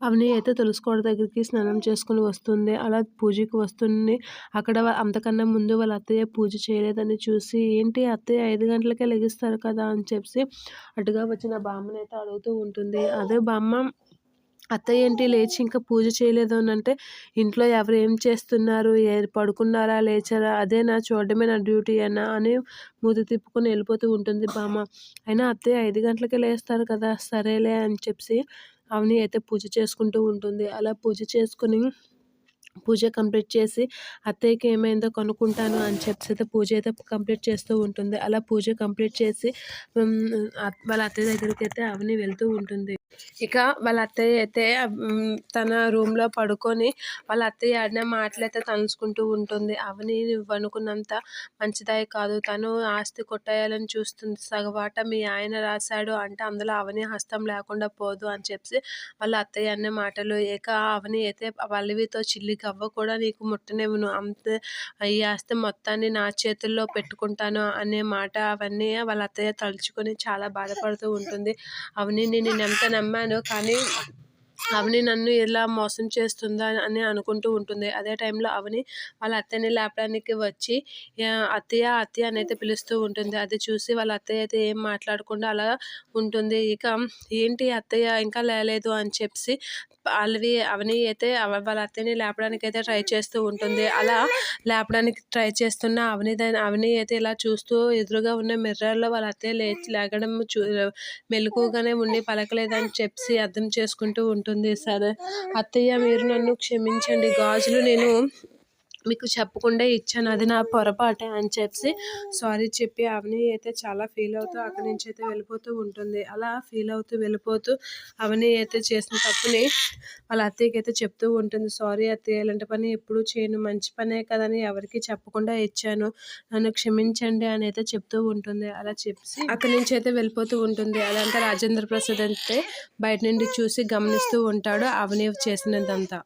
అవని అయితే తులసికోట దగ్గరికి స్నానం చేసుకుని వస్తుంది. అలా పూజకి వస్తుంది. అక్కడ అంతకన్నా ముందు వాళ్ళ అత్తయ్య పూజ చేయలేదని చూసి ఏంటి అత్తయ్య ఐదు గంటలకే లెగిస్తారు కదా అని చెప్పి అటుగా వచ్చిన బామ్మని అయితే అడుగుతూ ఉంటుంది. అదే బామ్మ అత్తయ్య ఏంటి లేచి ఇంకా పూజ చేయలేదు అని అంటే ఇంట్లో ఎవరు ఏం చేస్తున్నారు? ఏ పడుకున్నారా? లేచారా? అదే నా చూడడమే నా డ్యూటీ అన్నా అని మూతి తిప్పుకొని వెళ్ళిపోతూ ఉంటుంది బామ్మ. అయినా అత్తయ్య ఐదు గంటలకే లేస్తారు కదా సరేలే అని చెప్పి అవని అయితే పూజ చేసుకుంటూ ఉంటుంది. అలా పూజ చేసుకుని పూజ కంప్లీట్ చేసి అత్తయ్యకి ఏమైందో కనుక్కుంటాను అని చెప్పి అయితే పూజ అయితే కంప్లీట్ చేస్తూ ఉంటుంది. అలా పూజ కంప్లీట్ చేసి వాళ్ళ అత్తయ్య దగ్గరికి అయితే అవని వెళ్తూ ఉంటుంది. ఇక వాళ్ళ అత్తయ్య అయితే తన రూమ్లో పడుకొని వాళ్ళ అత్తయ్య ఆడిన మాటలైతే తలుచుకుంటూ ఉంటుంది. అవని నువ్వు అనుకున్నంత మంచిదాయి కాదు. తను ఆస్తి కొట్టేయాలని చూస్తుంది. సగవాట మీ ఆయన రాశాడు అంటే అందులో అవని హస్తం లేకుండా పోదు అని చెప్పి వాళ్ళ అత్తయ్య అన్న మాటలు. ఇక అవని అయితే పల్లవితో చిల్లి గవ్వ కూడా నీకు ముట్టనివ్వను. అంతే ఈ ఆస్తి మొత్తాన్ని నా చేతుల్లో పెట్టుకుంటాను అనే మాట అవన్నీ వాళ్ళ అత్తయ్య తలుచుకొని చాలా బాధపడుతూ ఉంటుంది. అవని నేను ఎంత আম্মা কানে అవని నన్ను ఎలా మోసం చేస్తుందా అని అనుకుంటూ ఉంటుంది. అదే టైంలో అవని వాళ్ళ అత్తయ్యని లేపడానికి వచ్చి అత్తయ్య అత్తయ్య అని అయితే పిలుస్తూ ఉంటుంది. అది చూసి వాళ్ళ అత్తయ్య అయితే ఏం మాట్లాడకుండా అలా ఉంటుంది. ఇక ఏంటి అత్తయ్య ఇంకా లేలేదు అని చెప్పి అవి అవని అయితే వాళ్ళ అత్తయ్యని లేపడానికి అయితే ట్రై చేస్తూ ఉంటుంది. అలా లేపడానికి ట్రై చేస్తున్న అవని దాని అవని అయితే ఇలా చూస్తూ ఎదురుగా ఉన్న మిర్రర్లో వాళ్ళ అత్తయ్య లేచి లేగడం చూ మెలకుగానే ఉండి పలకలేదని చెప్పి అర్థం చేసుకుంటూ ఉంటుంది. సరే అత్తయ్య మీరు నన్ను క్షమించండి. గాజులు నేను మీకు చెప్పకుండా ఇచ్చాను. అది నా పొరపాటే అని చెప్పి సారీ చెప్పి అవని అయితే చాలా ఫీల్ అవుతూ అక్కడి నుంచి అయితే వెళ్ళిపోతూ ఉంటుంది. అలా ఫీల్ అవుతూ వెళ్ళిపోతూ అవని అయితే చేసిన తప్పుని వాళ్ళ అత్తయ్యకి అయితే చెప్తూ ఉంటుంది. సారీ అత్తయ్య ఇలాంటి పని ఎప్పుడు చేయను. మంచి పనే కదని ఎవరికి చెప్పకుండా ఇచ్చాను. నన్ను క్షమించండి అని అయితే చెప్తూ ఉంటుంది. అలా చెప్పి అక్కడి నుంచి అయితే వెళ్ళిపోతూ ఉంటుంది. అదంతా రాజేంద్ర ప్రసాద్ అయితే బయట నుండి చూసి గమనిస్తూ ఉంటాడు అవని చేసినదంతా.